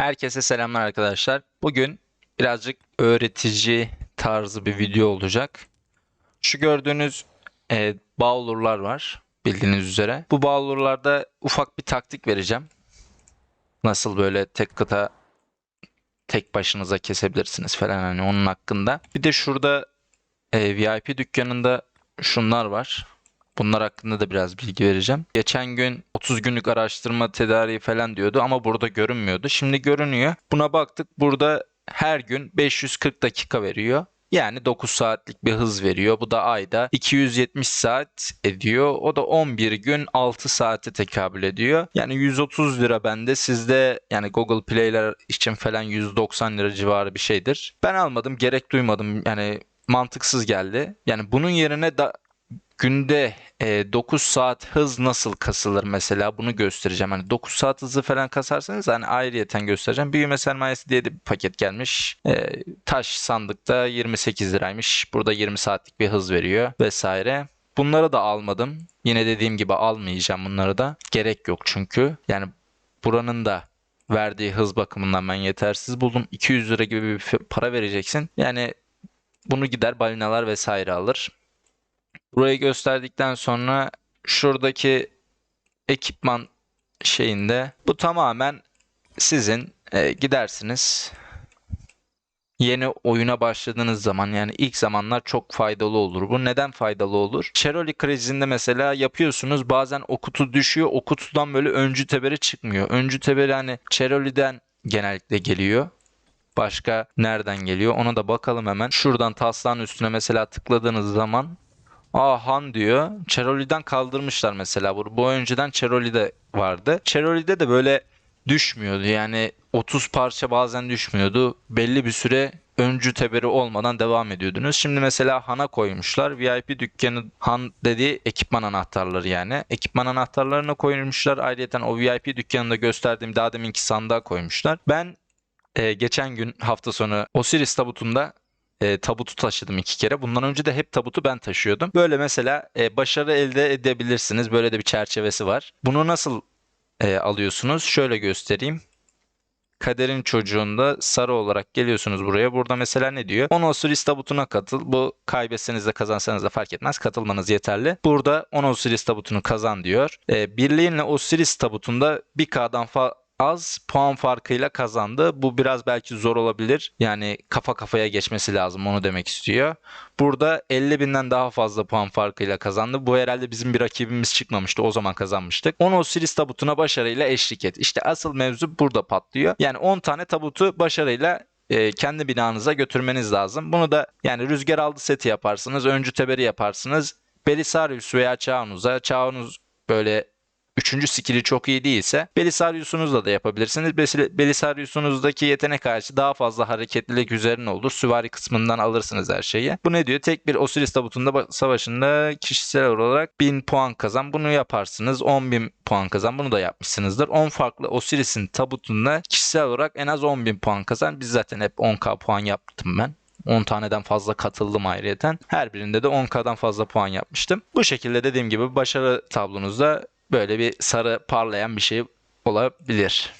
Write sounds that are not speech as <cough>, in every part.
Herkese selamlar arkadaşlar. Bugün birazcık öğretici tarzı bir video olacak. Şu gördüğünüz e, bowler'lar var bildiğiniz üzere. Bu bowler'larda ufak bir taktik vereceğim. Nasıl böyle tek kıta tek başınıza kesebilirsiniz falan hani onun hakkında. Bir de şurada e, VIP dükkanında şunlar var. Bunlar hakkında da biraz bilgi vereceğim. Geçen gün 30 günlük araştırma tedariği falan diyordu ama burada görünmüyordu. Şimdi görünüyor. Buna baktık. Burada her gün 540 dakika veriyor. Yani 9 saatlik bir hız veriyor. Bu da ayda 270 saat ediyor. O da 11 gün 6 saate tekabül ediyor. Yani 130 lira bende. Sizde yani Google Play'ler için falan 190 lira civarı bir şeydir. Ben almadım. Gerek duymadım. Yani mantıksız geldi. Yani bunun yerine da günde e, 9 saat hız nasıl kasılır mesela bunu göstereceğim. Hani 9 saat hızı falan kasarsanız hani ayrıyeten göstereceğim. Büyüme sermayesi diye de bir paket gelmiş. E, taş sandıkta 28 liraymış. Burada 20 saatlik bir hız veriyor vesaire. Bunları da almadım. Yine dediğim gibi almayacağım bunları da. Gerek yok çünkü. Yani buranın da verdiği hız bakımından ben yetersiz buldum. 200 lira gibi bir para vereceksin. Yani bunu gider balinalar vesaire alır. Burayı gösterdikten sonra şuradaki ekipman şeyinde bu tamamen sizin e, gidersiniz. Yeni oyuna başladığınız zaman yani ilk zamanlar çok faydalı olur. Bu neden faydalı olur? Cheroli krizinde mesela yapıyorsunuz bazen o kutu düşüyor. O kutudan böyle öncü teberi çıkmıyor. Öncü teberi hani Cheroli'den genellikle geliyor. Başka nereden geliyor? Ona da bakalım hemen. Şuradan taslağın üstüne mesela tıkladığınız zaman Aa Han diyor. Cheroli'den kaldırmışlar mesela. Bu, bu önceden Cheroli'de vardı. Cheroli'de de böyle düşmüyordu. Yani 30 parça bazen düşmüyordu. Belli bir süre öncü teberi olmadan devam ediyordunuz. Şimdi mesela Han'a koymuşlar. VIP dükkanı Han dediği ekipman anahtarları yani. Ekipman anahtarlarını koymuşlar. Ayrıca o VIP dükkanında gösterdiğim daha deminki sandığa koymuşlar. Ben e, geçen gün hafta sonu Osiris tabutunda e, tabutu taşıdım iki kere. Bundan önce de hep tabutu ben taşıyordum. Böyle mesela e, başarı elde edebilirsiniz. Böyle de bir çerçevesi var. Bunu nasıl e, alıyorsunuz? Şöyle göstereyim. Kaderin çocuğunda sarı olarak geliyorsunuz buraya. Burada mesela ne diyor? 10 Osiris tabutuna katıl. Bu kaybetseniz de kazansanız da fark etmez. Katılmanız yeterli. Burada 10 Osiris tabutunu kazan diyor. E, birliğinle Osiris tabutunda 1K'dan fa- az puan farkıyla kazandı. Bu biraz belki zor olabilir. Yani kafa kafaya geçmesi lazım onu demek istiyor. Burada 50 binden daha fazla puan farkıyla kazandı. Bu herhalde bizim bir rakibimiz çıkmamıştı. O zaman kazanmıştık. 10 Osiris tabutuna başarıyla eşlik et. İşte asıl mevzu burada patlıyor. Yani 10 tane tabutu başarıyla e, kendi binanıza götürmeniz lazım. Bunu da yani rüzgar aldı seti yaparsınız. Öncü teberi yaparsınız. Belisarius veya Çağunuz'a. Çağunuz böyle Üçüncü skill'i çok iyi değilse Belisarius'unuzla da yapabilirsiniz. Bel- Belisarius'unuzdaki yetenek ağacı daha fazla hareketlilik üzerine olur. Süvari kısmından alırsınız her şeyi. Bu ne diyor? Tek bir Osiris tabutunda savaşında kişisel olarak 1000 puan kazan. Bunu yaparsınız. 10.000 puan kazan. Bunu da yapmışsınızdır. 10 farklı Osiris'in tabutunda kişisel olarak en az 10.000 puan kazan. Biz zaten hep 10k puan yaptım ben. 10 taneden fazla katıldım ayrıyeten. Her birinde de 10K'dan fazla puan yapmıştım. Bu şekilde dediğim gibi başarı tablonuzda böyle bir sarı parlayan bir şey olabilir.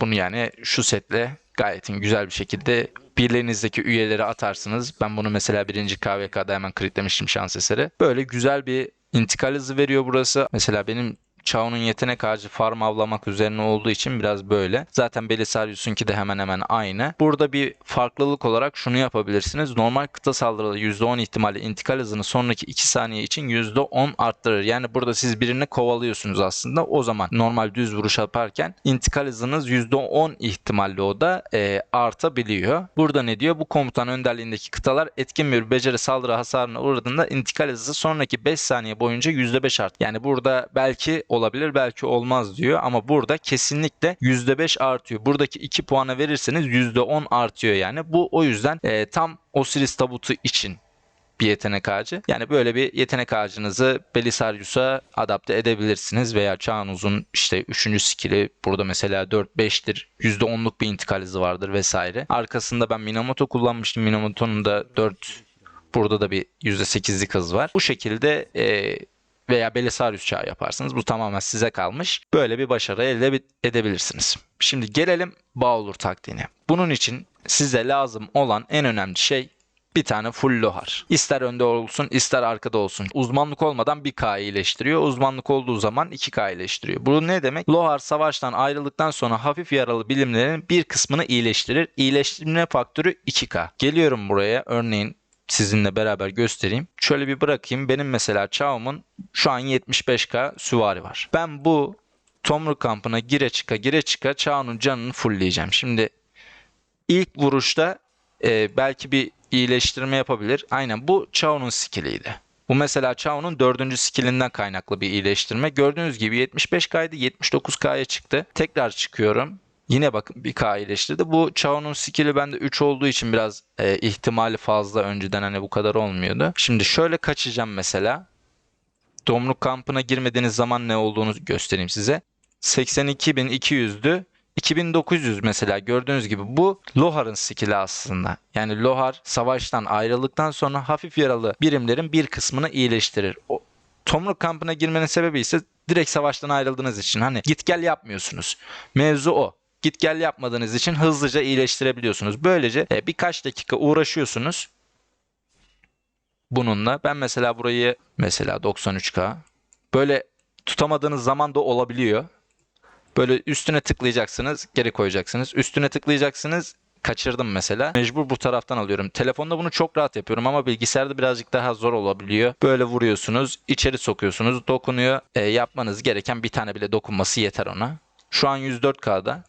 Bunu yani şu setle gayet güzel bir şekilde birliğinizdeki üyeleri atarsınız. Ben bunu mesela birinci KVK'da hemen kritlemiştim şans eseri. Böyle güzel bir intikal hızı veriyor burası. Mesela benim Chau'nun yetenek ağacı farm avlamak üzerine olduğu için biraz böyle. Zaten Belisarius'unki de hemen hemen aynı. Burada bir farklılık olarak şunu yapabilirsiniz. Normal kıta saldırıda %10 ihtimalle intikal hızını sonraki 2 saniye için %10 arttırır. Yani burada siz birini kovalıyorsunuz aslında. O zaman normal düz vuruş yaparken intikal hızınız %10 ihtimalle o da e, artabiliyor. Burada ne diyor? Bu komutan önderliğindeki kıtalar etkin bir beceri saldırı hasarına uğradığında intikal hızı sonraki 5 saniye boyunca %5 art. Yani burada belki olabilir belki olmaz diyor ama burada kesinlikle %5 artıyor. Buradaki 2 puana verirseniz %10 artıyor yani. Bu o yüzden e, tam Osiris tabutu için bir yetenek ağacı. Yani böyle bir yetenek ağacınızı Belisarius'a adapte edebilirsiniz veya Çağınuz'un işte 3. skill'i burada mesela 4-5'tir. %10'luk bir intikal hızı vardır vesaire. Arkasında ben Minamoto kullanmıştım. Minamoto'nun da 4 burada da bir %8'lik hız var. Bu şekilde e, veya Belisarius çağı yaparsınız. Bu tamamen size kalmış. Böyle bir başarı elde bi- edebilirsiniz. Şimdi gelelim Bağolur taktiğine. Bunun için size lazım olan en önemli şey bir tane full lohar. İster önde olsun ister arkada olsun. Uzmanlık olmadan 1K iyileştiriyor. Uzmanlık olduğu zaman 2K iyileştiriyor. Bu ne demek? Lohar savaştan ayrıldıktan sonra hafif yaralı bilimlerin bir kısmını iyileştirir. İyileştirme faktörü 2K. Geliyorum buraya örneğin sizinle beraber göstereyim. Şöyle bir bırakayım. Benim mesela Chau'mun şu an 75K süvari var. Ben bu Tomruk kampına gire çıka gire çıka Chau'nun canını fullleyeceğim. Şimdi ilk vuruşta e, belki bir iyileştirme yapabilir. Aynen bu Chau'nun skilliydi. Bu mesela Chau'nun dördüncü skillinden kaynaklı bir iyileştirme. Gördüğünüz gibi 75K'ydı 79K'ya çıktı. Tekrar çıkıyorum. Yine bakın bir K iyileştirdi. Bu Chau'nun skill'i bende 3 olduğu için biraz e, ihtimali fazla önceden hani bu kadar olmuyordu. Şimdi şöyle kaçacağım mesela. Domruk kampına girmediğiniz zaman ne olduğunu göstereyim size. 82.200'dü. 2900 mesela gördüğünüz gibi bu Lohar'ın skill'i aslında. Yani Lohar savaştan ayrıldıktan sonra hafif yaralı birimlerin bir kısmını iyileştirir. O, Tomruk kampına girmenin sebebi ise direkt savaştan ayrıldığınız için. Hani git gel yapmıyorsunuz. Mevzu o. Git gel yapmadığınız için hızlıca iyileştirebiliyorsunuz. Böylece e, birkaç dakika uğraşıyorsunuz bununla. Ben mesela burayı mesela 93K böyle tutamadığınız zaman da olabiliyor. Böyle üstüne tıklayacaksınız, geri koyacaksınız. Üstüne tıklayacaksınız, kaçırdım mesela. Mecbur bu taraftan alıyorum. Telefonda bunu çok rahat yapıyorum ama bilgisayarda birazcık daha zor olabiliyor. Böyle vuruyorsunuz, içeri sokuyorsunuz, dokunuyor. E, yapmanız gereken bir tane bile dokunması yeter ona. Şu an 104K'da.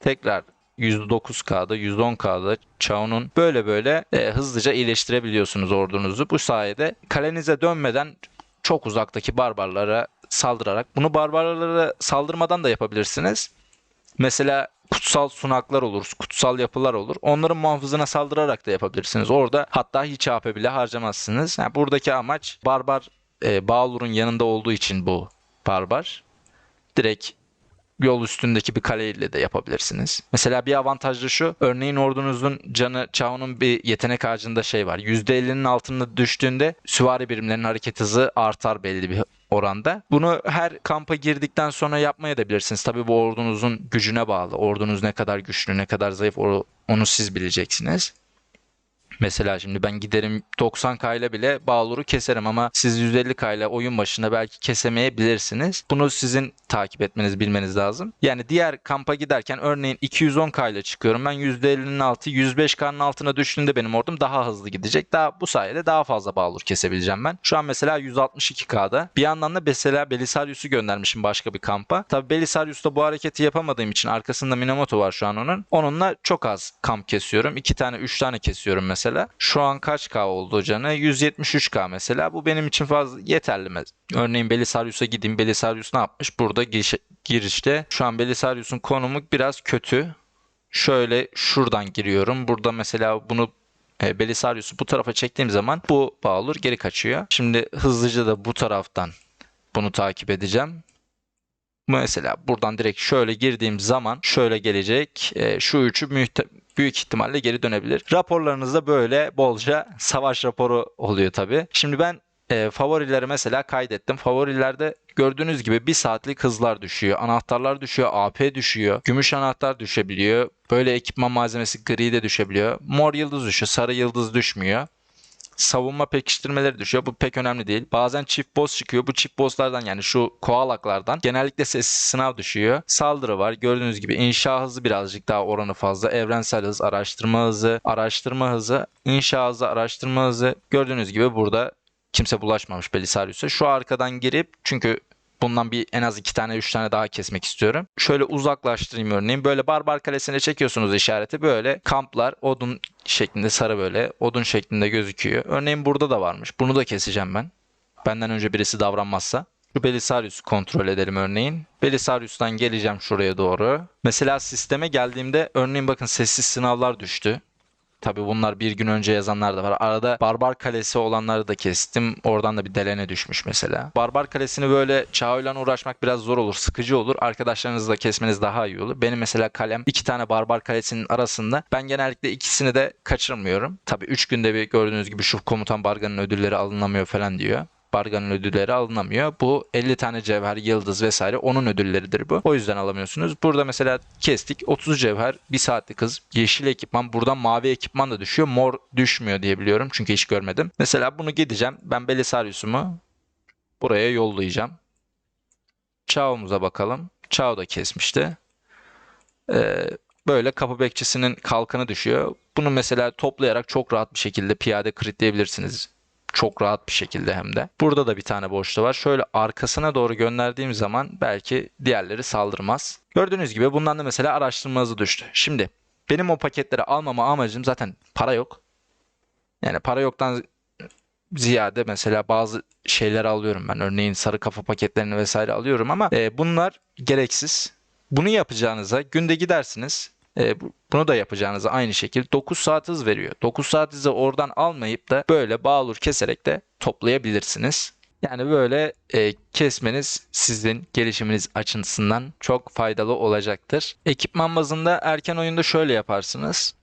Tekrar 109K'da, 110K'da Chau'nun böyle böyle e, hızlıca iyileştirebiliyorsunuz ordunuzu. Bu sayede kalenize dönmeden çok uzaktaki barbarlara saldırarak bunu barbarlara saldırmadan da yapabilirsiniz. Mesela kutsal sunaklar olur, kutsal yapılar olur. Onların muhafızına saldırarak da yapabilirsiniz. Orada hatta hiç AP bile harcamazsınız. Yani buradaki amaç barbar e, Bağlur'un yanında olduğu için bu barbar. Direkt yol üstündeki bir kaleyle de yapabilirsiniz. Mesela bir avantajlı şu. Örneğin ordunuzun canı Chau'nun bir yetenek ağacında şey var. %50'nin altında düştüğünde süvari birimlerinin hareket hızı artar belli bir oranda. Bunu her kampa girdikten sonra yapmaya da bilirsiniz. Tabii bu ordunuzun gücüne bağlı. Ordunuz ne kadar güçlü, ne kadar zayıf onu siz bileceksiniz. Mesela şimdi ben giderim 90k ile bile Bağlur'u keserim ama siz 150k ile oyun başında belki kesemeyebilirsiniz. Bunu sizin takip etmeniz, bilmeniz lazım. Yani diğer kampa giderken örneğin 210k ile çıkıyorum. Ben %50'nin altı, 105k'nın altına düştüğünde benim ordum daha hızlı gidecek. Daha bu sayede daha fazla Bağlur kesebileceğim ben. Şu an mesela 162k'da. Bir yandan da mesela Belisarius'u göndermişim başka bir kampa. Tabi Belisarius'ta bu hareketi yapamadığım için arkasında Minamoto var şu an onun. Onunla çok az kamp kesiyorum. 2 tane 3 tane kesiyorum mesela. Şu an kaç K oldu canı? 173K mesela. Bu benim için fazla yeterli. Örneğin Belisarius'a gideyim. Belisarius ne yapmış? Burada giriş- girişte şu an Belisarius'un konumu biraz kötü. Şöyle şuradan giriyorum. Burada mesela bunu e, Belisarius'u bu tarafa çektiğim zaman bu bağ olur geri kaçıyor. Şimdi hızlıca da bu taraftan bunu takip edeceğim. Mesela buradan direkt şöyle girdiğim zaman şöyle gelecek. E, şu üçü büyük ihtimalle geri dönebilir. Raporlarınızda böyle bolca savaş raporu oluyor tabii. Şimdi ben e, favorileri mesela kaydettim. Favorilerde gördüğünüz gibi bir saatlik hızlar düşüyor. Anahtarlar düşüyor. AP düşüyor. Gümüş anahtar düşebiliyor. Böyle ekipman malzemesi gri de düşebiliyor. Mor yıldız düşüyor. Sarı yıldız düşmüyor savunma pekiştirmeleri düşüyor. Bu pek önemli değil. Bazen çift boss çıkıyor. Bu çift bosslardan yani şu koalaklardan genellikle sessiz sınav düşüyor. Saldırı var. Gördüğünüz gibi inşa hızı birazcık daha oranı fazla. Evrensel hız, araştırma hızı, araştırma hızı, inşa hızı, araştırma hızı. Gördüğünüz gibi burada kimse bulaşmamış Belisarius'a. Şu arkadan girip çünkü Bundan bir en az iki tane üç tane daha kesmek istiyorum. Şöyle uzaklaştırayım örneğin. Böyle barbar kalesine çekiyorsunuz işareti. Böyle kamplar odun şeklinde sarı böyle odun şeklinde gözüküyor. Örneğin burada da varmış. Bunu da keseceğim ben. Benden önce birisi davranmazsa. Şu Belisarius'u kontrol edelim örneğin. Belisarius'tan geleceğim şuraya doğru. Mesela sisteme geldiğimde örneğin bakın sessiz sınavlar düştü. Tabi bunlar bir gün önce yazanlar da var. Arada Barbar Kalesi olanları da kestim. Oradan da bir delene düşmüş mesela. Barbar Kalesi'ni böyle çağıyla uğraşmak biraz zor olur. Sıkıcı olur. Arkadaşlarınızla kesmeniz daha iyi olur. Benim mesela kalem iki tane Barbar Kalesi'nin arasında. Ben genellikle ikisini de kaçırmıyorum. Tabi 3 günde bir gördüğünüz gibi şu komutan Bargan'ın ödülleri alınamıyor falan diyor. Bargan'ın ödülleri alınamıyor. Bu 50 tane cevher, yıldız vesaire onun ödülleridir bu. O yüzden alamıyorsunuz. Burada mesela kestik 30 cevher, 1 saatlik hız, yeşil ekipman. Buradan mavi ekipman da düşüyor. Mor düşmüyor diye biliyorum. Çünkü hiç görmedim. Mesela bunu gideceğim. Ben Belisarius'umu buraya yollayacağım. Chow'umuza bakalım. Chow da kesmişti. Ee, böyle kapı bekçisinin kalkanı düşüyor. Bunu mesela toplayarak çok rahat bir şekilde piyade kritleyebilirsiniz. Çok rahat bir şekilde hem de. Burada da bir tane boşluğu var. Şöyle arkasına doğru gönderdiğim zaman belki diğerleri saldırmaz. Gördüğünüz gibi bundan da mesela araştırma hızı düştü. Şimdi benim o paketleri almama amacım zaten para yok. Yani para yoktan ziyade mesela bazı şeyler alıyorum ben. Örneğin sarı kafa paketlerini vesaire alıyorum ama e, bunlar gereksiz. Bunu yapacağınıza günde gidersiniz. E, bu- bunu da yapacağınıza aynı şekilde 9 saat hız veriyor. 9 saat hızı oradan almayıp da böyle bağlur keserek de toplayabilirsiniz. Yani böyle e, kesmeniz sizin gelişiminiz açısından çok faydalı olacaktır. Ekipman bazında erken oyunda şöyle yaparsınız.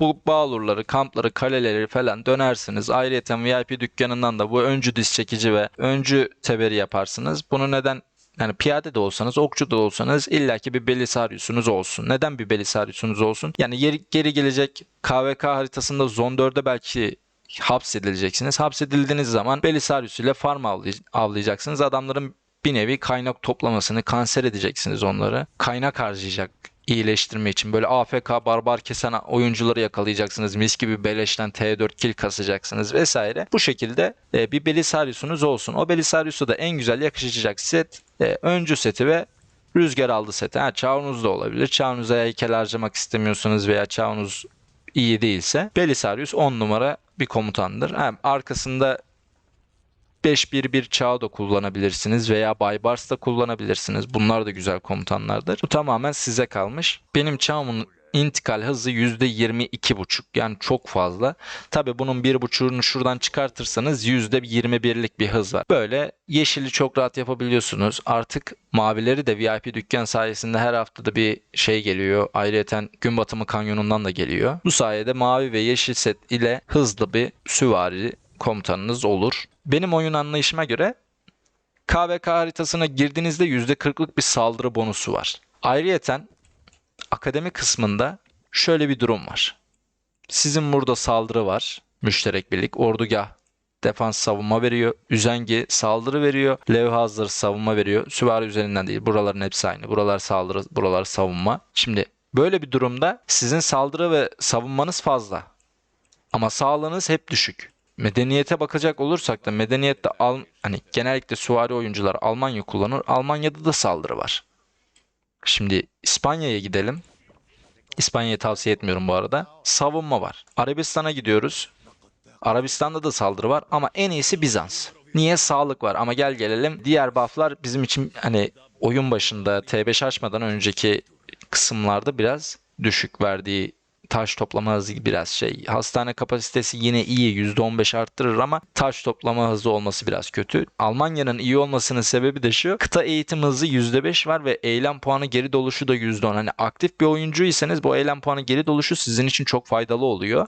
Bu bağlurları, kampları, kaleleri falan dönersiniz. Ayrıca VIP dükkanından da bu öncü diz çekici ve öncü teberi yaparsınız. Bunu neden yani piyade de olsanız, okçu da olsanız illaki bir Belisarius'unuz olsun. Neden bir Belisarius'unuz olsun? Yani yeri, geri gelecek KVK haritasında Zone 4'e belki hapsedileceksiniz. Hapsedildiğiniz zaman Belisarius ile farm avlay- avlayacaksınız. Adamların bir nevi kaynak toplamasını kanser edeceksiniz onları. Kaynak harcayacak iyileştirme için. Böyle AFK barbar kesen oyuncuları yakalayacaksınız. Mis gibi beleşten T4 kill kasacaksınız vesaire. Bu şekilde e, bir Belisarius'unuz olsun. O Belisarius'a da en güzel yakışacak set e, öncü seti ve rüzgar aldı seti. Ha, çağınız da olabilir. Çağınıza heykel harcamak istemiyorsanız veya çağınız iyi değilse Belisarius 10 numara bir komutandır. Ha, arkasında 5-1-1 çağ da kullanabilirsiniz veya Baybars da kullanabilirsiniz. Bunlar da güzel komutanlardır. Bu tamamen size kalmış. Benim çağımın intikal hızı %22,5 yani çok fazla. Tabi bunun bir buçuğunu şuradan çıkartırsanız %21'lik bir hız var. Böyle yeşili çok rahat yapabiliyorsunuz. Artık mavileri de VIP dükkan sayesinde her haftada bir şey geliyor. Ayrıca gün batımı kanyonundan da geliyor. Bu sayede mavi ve yeşil set ile hızlı bir süvari komutanınız olur. Benim oyun anlayışıma göre KVK haritasına girdiğinizde %40'lık bir saldırı bonusu var. Ayrıyeten akademi kısmında şöyle bir durum var. Sizin burada saldırı var. Müşterek birlik. Ordugah defans savunma veriyor. Üzengi saldırı veriyor. Levha hazır savunma veriyor. Süvari üzerinden değil. Buraların hepsi aynı. Buralar saldırı, buralar savunma. Şimdi böyle bir durumda sizin saldırı ve savunmanız fazla. Ama sağlığınız hep düşük. Medeniyete bakacak olursak da medeniyette al, hani genellikle süvari oyuncular Almanya kullanır. Almanya'da da saldırı var. Şimdi İspanya'ya gidelim. İspanya'yı tavsiye etmiyorum bu arada. Savunma var. Arabistan'a gidiyoruz. Arabistan'da da saldırı var ama en iyisi Bizans. Niye? Sağlık var ama gel gelelim. Diğer bufflar bizim için hani oyun başında T5 açmadan önceki kısımlarda biraz düşük verdiği taş toplama hızı biraz şey. Hastane kapasitesi yine iyi %15 arttırır ama taş toplama hızı olması biraz kötü. Almanya'nın iyi olmasının sebebi de şu. Kıta eğitim hızı %5 var ve eylem puanı geri doluşu da %10. Hani aktif bir oyuncuysanız bu eylem puanı geri doluşu sizin için çok faydalı oluyor.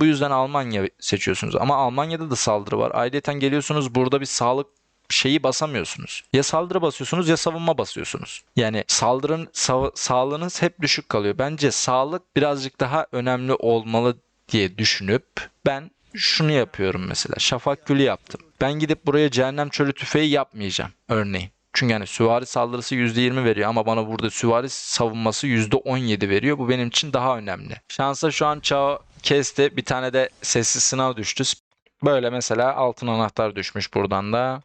Bu yüzden Almanya seçiyorsunuz. Ama Almanya'da da saldırı var. Ayrıca geliyorsunuz burada bir sağlık şeyi basamıyorsunuz. Ya saldırı basıyorsunuz ya savunma basıyorsunuz. Yani saldırın sa- sağlığınız hep düşük kalıyor. Bence sağlık birazcık daha önemli olmalı diye düşünüp ben şunu yapıyorum mesela. Şafak gülü yaptım. Ben gidip buraya cehennem çölü tüfeği yapmayacağım örneğin. Çünkü yani süvari saldırısı %20 veriyor ama bana burada süvari savunması %17 veriyor. Bu benim için daha önemli. Şansa şu an çağ kesti. Bir tane de sessiz sınav düştü. Böyle mesela altın anahtar düşmüş buradan da.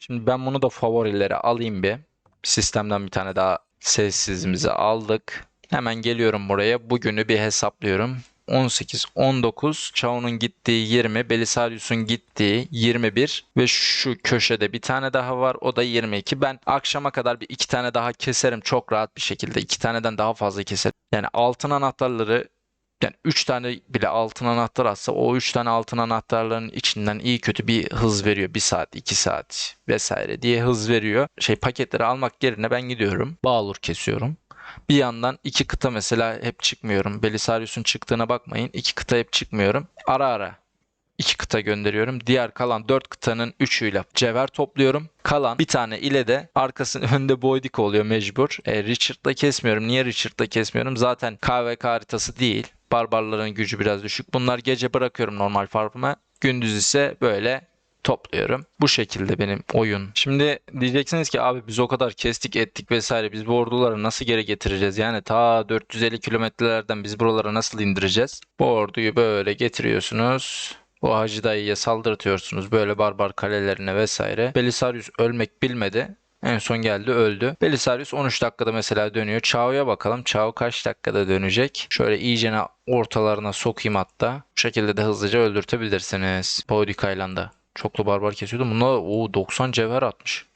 Şimdi ben bunu da favorilere alayım bir. Sistemden bir tane daha sessizimizi aldık. Hemen geliyorum buraya. Bugünü bir hesaplıyorum. 18, 19, Chao'nun gittiği 20, Belisarius'un gittiği 21 ve şu köşede bir tane daha var. O da 22. Ben akşama kadar bir iki tane daha keserim çok rahat bir şekilde. iki taneden daha fazla keserim. Yani altın anahtarları yani 3 tane bile altın anahtar atsa o 3 tane altın anahtarların içinden iyi kötü bir hız veriyor. 1 saat, 2 saat vesaire diye hız veriyor. Şey paketleri almak yerine ben gidiyorum. Bağlur kesiyorum. Bir yandan iki kıta mesela hep çıkmıyorum. Belisarius'un çıktığına bakmayın. İki kıta hep çıkmıyorum. Ara ara 2 kıta gönderiyorum. Diğer kalan 4 kıtanın 3'üyle cevher topluyorum. Kalan bir tane ile de arkasının <laughs> önünde Boydik oluyor mecbur. E, Richard'la kesmiyorum. Niye Richard'la kesmiyorum? Zaten KVK haritası değil. Barbarların gücü biraz düşük. Bunlar gece bırakıyorum normal farmıma. Gündüz ise böyle topluyorum. Bu şekilde benim oyun. Şimdi diyeceksiniz ki abi biz o kadar kestik ettik vesaire biz bu orduları nasıl geri getireceğiz? Yani ta 450 kilometrelerden biz buralara nasıl indireceğiz? Bu orduyu böyle getiriyorsunuz. Bu Hacı Dayı'ya saldırtıyorsunuz böyle barbar kalelerine vesaire. Belisarius ölmek bilmedi. En son geldi öldü. Belisarius 13 dakikada mesela dönüyor. Chao'ya bakalım. Chao kaç dakikada dönecek? Şöyle iyicene ortalarına sokayım hatta. Bu şekilde de hızlıca öldürtebilirsiniz. Baudik Island'a. Çoklu barbar kesiyordum. Bunlar o 90 cevher atmış.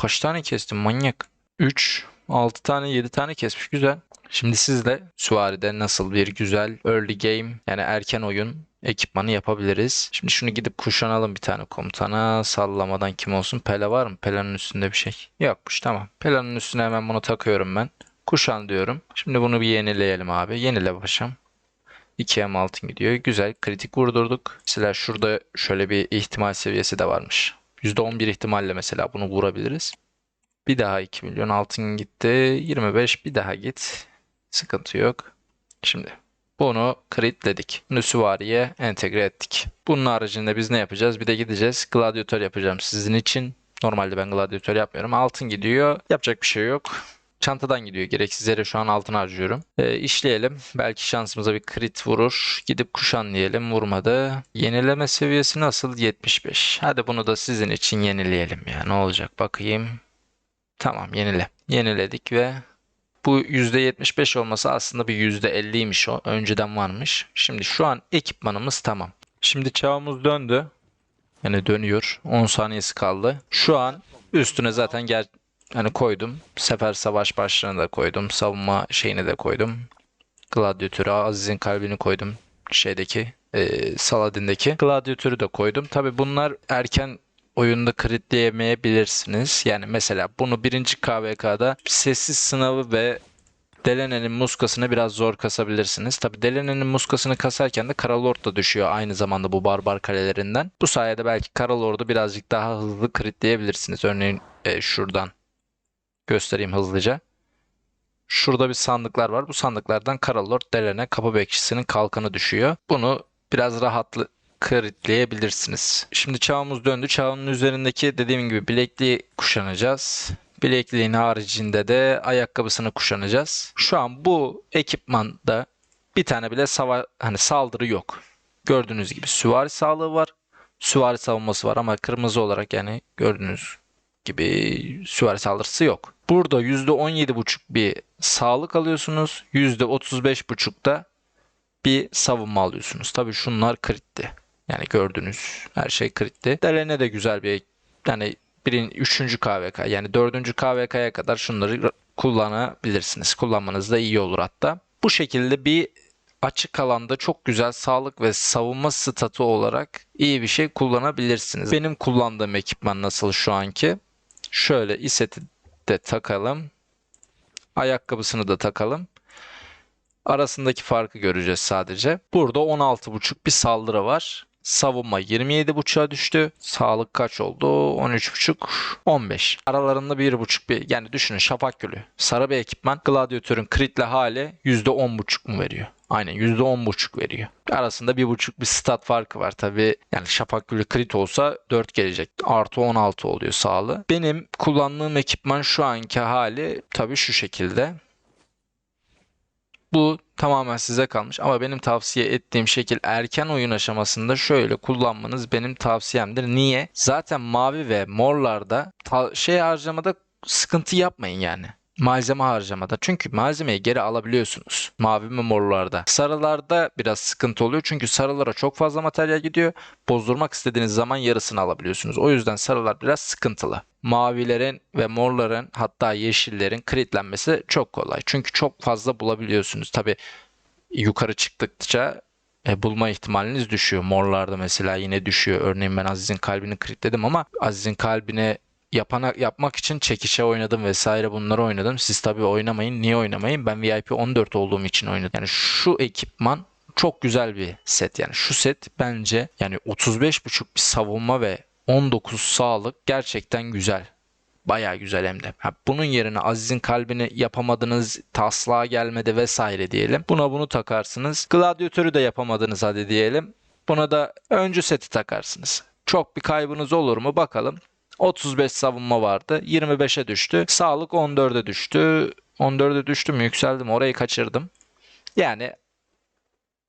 Kaç tane kestim manyak? 3, 6 tane 7 tane kesmiş güzel. Şimdi sizle süvaride nasıl bir güzel early game yani erken oyun ekipmanı yapabiliriz. Şimdi şunu gidip kuşanalım bir tane komutana. Sallamadan kim olsun? Pele var mı? Pele'nin üstünde bir şey. Yokmuş tamam. Pele'nin üstüne hemen bunu takıyorum ben. Kuşan diyorum. Şimdi bunu bir yenileyelim abi. Yenile paşam. 2M altın gidiyor. Güzel. Kritik vurdurduk. Mesela şurada şöyle bir ihtimal seviyesi de varmış. %11 ihtimalle mesela bunu vurabiliriz. Bir daha 2 milyon altın gitti. 25 bir daha git. Sıkıntı yok. Şimdi bunu kritledik. Bunu süvariye entegre ettik. Bunun haricinde biz ne yapacağız? Bir de gideceğiz. Gladyatör yapacağım sizin için. Normalde ben gladyatör yapmıyorum. Altın gidiyor. Yapacak bir şey yok. Çantadan gidiyor. Gereksiz yere şu an altın harcıyorum. E, işleyelim. Belki şansımıza bir crit vurur. Gidip kuşan diyelim. Vurmadı. Yenileme seviyesi nasıl? 75. Hadi bunu da sizin için yenileyelim ya. Ne olacak bakayım. Tamam yenile. Yeniledik ve bu %75 olması aslında bir %50'ymiş o. Önceden varmış. Şimdi şu an ekipmanımız tamam. Şimdi çağımız döndü. Yani dönüyor. 10 saniyesi kaldı. Şu an üstüne zaten gel hani koydum. Sefer savaş başlığını da koydum. Savunma şeyini de koydum. Gladyatörü, Aziz'in kalbini koydum. Şeydeki, e, Saladin'deki. Gladyatörü de koydum. Tabi bunlar erken oyunda kritleyemeyebilirsiniz. Yani mesela bunu birinci KVK'da sessiz sınavı ve Delene'nin muskasını biraz zor kasabilirsiniz. Tabi Delene'nin muskasını kasarken de Karalord da düşüyor aynı zamanda bu barbar kalelerinden. Bu sayede belki Karalord'u birazcık daha hızlı kritleyebilirsiniz. Örneğin e, şuradan göstereyim hızlıca. Şurada bir sandıklar var. Bu sandıklardan Karalord Delene kapı bekçisinin kalkanı düşüyor. Bunu biraz rahatlı kritleyebilirsiniz. Şimdi çağımız döndü. Çağının üzerindeki dediğim gibi bilekliği kuşanacağız. Bilekliğin haricinde de ayakkabısını kuşanacağız. Şu an bu ekipmanda bir tane bile sava hani saldırı yok. Gördüğünüz gibi süvari sağlığı var. Süvari savunması var ama kırmızı olarak yani gördüğünüz gibi süvari saldırısı yok. Burada %17,5 bir sağlık alıyorsunuz. %35,5 da bir savunma alıyorsunuz. Tabii şunlar kritti. Yani gördüğünüz her şey kritti. Delene de güzel bir yani birin üçüncü KVK yani dördüncü KVK'ya kadar şunları kullanabilirsiniz. Kullanmanız da iyi olur hatta. Bu şekilde bir açık alanda çok güzel sağlık ve savunma statü olarak iyi bir şey kullanabilirsiniz. Benim kullandığım ekipman nasıl şu anki? Şöyle iseti de takalım. Ayakkabısını da takalım. Arasındaki farkı göreceğiz sadece. Burada 16.5 bir saldırı var. Savunma 27.5'a düştü. Sağlık kaç oldu? 13.5, 15. Aralarında 1.5 bir yani düşünün şafak gülü. Sarı bir ekipman. Gladiatörün kritle hali %10.5 mu veriyor? Aynen %10.5 veriyor. Arasında 1.5 bir stat farkı var tabi. Yani şafak gülü krit olsa 4 gelecek. Artı 16 oluyor sağlığı. Benim kullandığım ekipman şu anki hali tabi şu şekilde. Bu tamamen size kalmış ama benim tavsiye ettiğim şekil erken oyun aşamasında şöyle kullanmanız benim tavsiyemdir. Niye? Zaten mavi ve morlarda şey harcamada sıkıntı yapmayın yani malzeme harcamada. Çünkü malzemeyi geri alabiliyorsunuz. Mavi ve morlarda. Sarılarda biraz sıkıntı oluyor. Çünkü sarılara çok fazla materyal gidiyor. Bozdurmak istediğiniz zaman yarısını alabiliyorsunuz. O yüzden sarılar biraz sıkıntılı. Mavilerin ve morların hatta yeşillerin kritlenmesi çok kolay. Çünkü çok fazla bulabiliyorsunuz. Tabi yukarı çıktıkça e, bulma ihtimaliniz düşüyor. Morlarda mesela yine düşüyor. Örneğin ben Aziz'in kalbini kritledim ama Aziz'in kalbine yapana, yapmak için çekişe oynadım vesaire bunları oynadım. Siz tabii oynamayın. Niye oynamayın? Ben VIP 14 olduğum için oynadım. Yani şu ekipman çok güzel bir set yani şu set bence yani 35.5 bir savunma ve 19 sağlık gerçekten güzel. Bayağı güzel hem de. Ha, bunun yerine Aziz'in kalbini yapamadınız, taslağa gelmedi vesaire diyelim. Buna bunu takarsınız. Gladyatörü de yapamadınız hadi diyelim. Buna da öncü seti takarsınız. Çok bir kaybınız olur mu bakalım. 35 savunma vardı. 25'e düştü. Sağlık 14'e düştü. 14'e düştü mü yükseldim orayı kaçırdım. Yani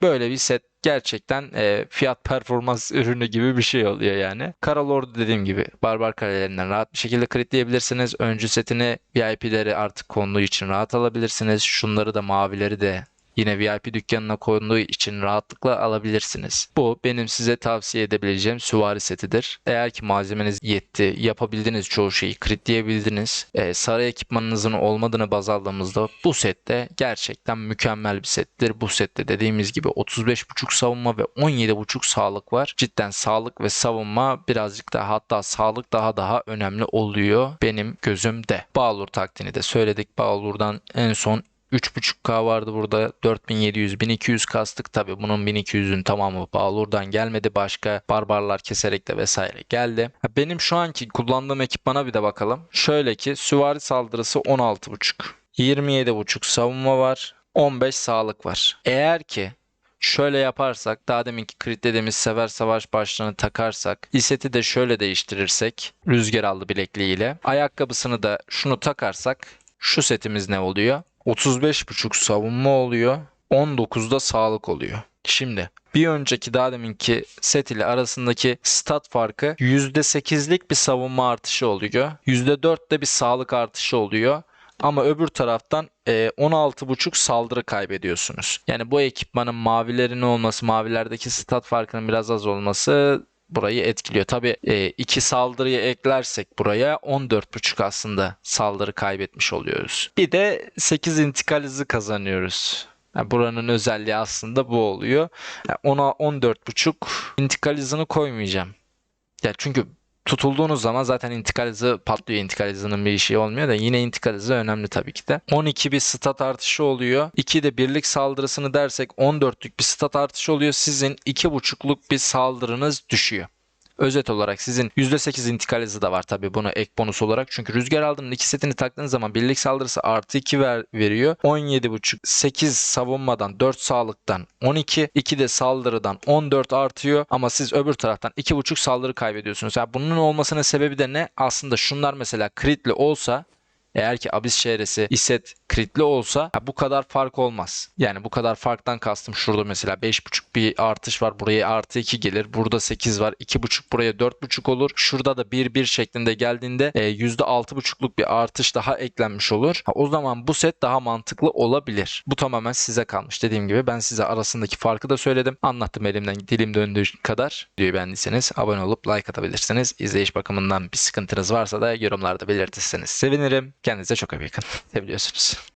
böyle bir set gerçekten e, fiyat performans <laughs> ürünü gibi bir şey oluyor yani. Kara Lord'u dediğim gibi barbar kalelerinden rahat bir şekilde kritleyebilirsiniz. Öncü setini VIP'leri artık konduğu için rahat alabilirsiniz. Şunları da mavileri de yine VIP dükkanına konduğu için rahatlıkla alabilirsiniz. Bu benim size tavsiye edebileceğim süvari setidir. Eğer ki malzemeniz yetti, yapabildiğiniz çoğu şeyi kritleyebildiniz, e, sarı ekipmanınızın olmadığını baz aldığımızda bu sette gerçekten mükemmel bir settir. Bu sette dediğimiz gibi 35.5 savunma ve 17.5 sağlık var. Cidden sağlık ve savunma birazcık daha hatta sağlık daha daha önemli oluyor benim gözümde. Bağlur taktiğini de söyledik. Bağlur'dan en son 3.5K vardı burada 4700 1200 kastık tabi bunun 1200'ün tamamı Bağlur'dan gelmedi başka barbarlar keserek de vesaire geldi. Benim şu anki kullandığım ekipmana bir de bakalım. Şöyle ki süvari saldırısı 16.5 27.5 savunma var 15 sağlık var. Eğer ki Şöyle yaparsak, daha deminki crit dediğimiz sever savaş başlığını takarsak, iseti de şöyle değiştirirsek, rüzgar aldı bilekliğiyle, ayakkabısını da şunu takarsak, şu setimiz ne oluyor? 35.5 savunma oluyor. 19'da sağlık oluyor. Şimdi bir önceki daha deminki set ile arasındaki stat farkı %8'lik bir savunma artışı oluyor. %4'de bir sağlık artışı oluyor. Ama öbür taraftan e, 16.5 saldırı kaybediyorsunuz. Yani bu ekipmanın mavilerin olması, mavilerdeki stat farkının biraz az olması burayı etkiliyor. Tabi e, iki saldırıyı eklersek buraya 14.5 aslında saldırı kaybetmiş oluyoruz. Bir de 8 intikal hızı kazanıyoruz. Yani buranın özelliği aslında bu oluyor. Yani ona 14.5 intikal hızını koymayacağım. Ya çünkü tutulduğunuz zaman zaten intikal hızı patlıyor. İntikal hızının bir işi olmuyor da yine intikal hızı önemli tabii ki de. 12 bir stat artışı oluyor. 2 de birlik saldırısını dersek 14'lük bir stat artışı oluyor. Sizin 2.5'luk bir saldırınız düşüyor. Özet olarak sizin %8 intikal hızı da var tabii bunu ek bonus olarak. Çünkü rüzgar aldığının iki setini taktığınız zaman birlik saldırısı artı 2 ver, veriyor. 17.5 8 savunmadan 4 sağlıktan 12 2 de saldırıdan 14 artıyor ama siz öbür taraftan 2.5 saldırı kaybediyorsunuz. Yani bunun olmasının sebebi de ne? Aslında şunlar mesela kritli olsa eğer ki Abyss çevresi iset kritli olsa bu kadar fark olmaz. Yani bu kadar farktan kastım şurada mesela 5.5 bir artış var. Buraya artı 2 gelir. Burada 8 var. 2.5 buraya 4.5 olur. Şurada da 1-1 şeklinde geldiğinde e, %6.5'luk bir artış daha eklenmiş olur. O zaman bu set daha mantıklı olabilir. Bu tamamen size kalmış. Dediğim gibi ben size arasındaki farkı da söyledim. Anlattım elimden dilim döndüğü kadar. Videoyu beğendiyseniz abone olup like atabilirsiniz. İzleyiş bakımından bir sıkıntınız varsa da yorumlarda belirtirseniz sevinirim. Kendinize çok iyi bakın. <laughs> Seviyorsunuz.